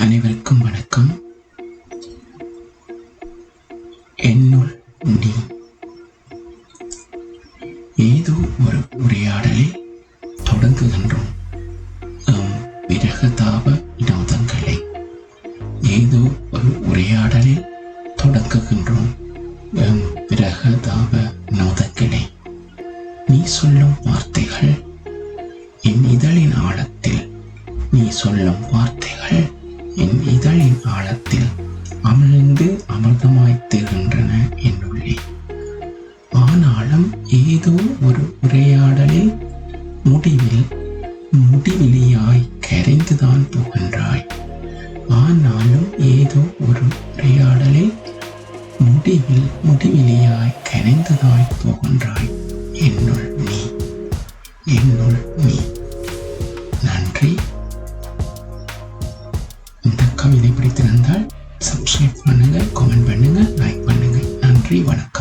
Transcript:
அனைவருக்கும் வணக்கம். என்னுள் நீ. ஏதோ ஒரு உரையாடலில் தொடங்குகின்றோம் எம் விரகதாப வினோதங்களை ஏதோ ஒரு உரையாடலில் தொடங்குகின்றோம் எம் விரகதாப வினோதங்களை நீ சொல்லும் வார்த்தைகள் என் இதழின் ஆழத்தில் நீ சொல்லும் வார்த்தைகள் இதழின் ஆழத்தில் அமிழ்ந்து அமிர்தமாய் என்னுள்ளே. ஆனாலும் ஏதோ ஒரு உரையாடலில் முடிவில் முடிவிலியாய் கரைந்துதான் போகின்றாய். ஆனாலும் ஏதோ ஒரு உரையாடலில் முடிவில் முடிவிலியாய் கரைந்துதாய் போகின்றாய். என்னுள் நீ என்னுள் நீ. நன்றி. கவிதை பிடித்திருந்தால் சப்ஸ்கிரைப் பண்ணுங்க கமெண்ட் பண்ணுங்க லைக் பண்ணுங்க. நன்றி வணக்கம்.